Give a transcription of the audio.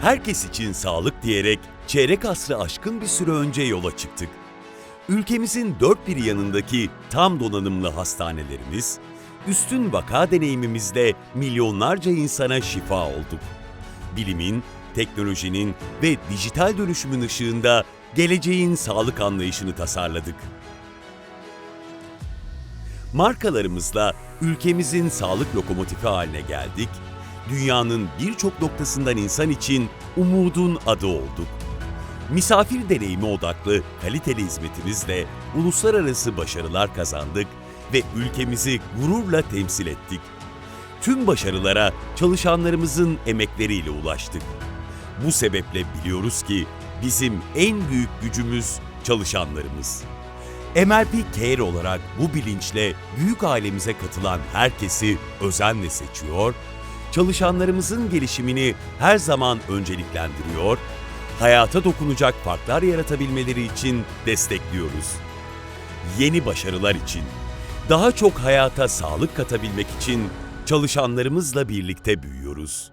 Herkes için sağlık diyerek çeyrek asrı aşkın bir süre önce yola çıktık. Ülkemizin dört bir yanındaki tam donanımlı hastanelerimiz, üstün vaka deneyimimizle milyonlarca insana şifa olduk. Bilimin, teknolojinin ve dijital dönüşümün ışığında geleceğin sağlık anlayışını tasarladık. Markalarımızla ülkemizin sağlık lokomotifi haline geldik. Dünyanın birçok noktasından insan için umudun adı olduk. Misafir deneyimi odaklı kaliteli hizmetimizle uluslararası başarılar kazandık ve ülkemizi gururla temsil ettik. Tüm başarılara çalışanlarımızın emekleriyle ulaştık. Bu sebeple biliyoruz ki bizim en büyük gücümüz çalışanlarımız. MLP Care olarak bu bilinçle büyük ailemize katılan herkesi özenle seçiyor, çalışanlarımızın gelişimini her zaman önceliklendiriyor, hayata dokunacak farklar yaratabilmeleri için destekliyoruz. Yeni başarılar için, daha çok hayata sağlık katabilmek için çalışanlarımızla birlikte büyüyoruz.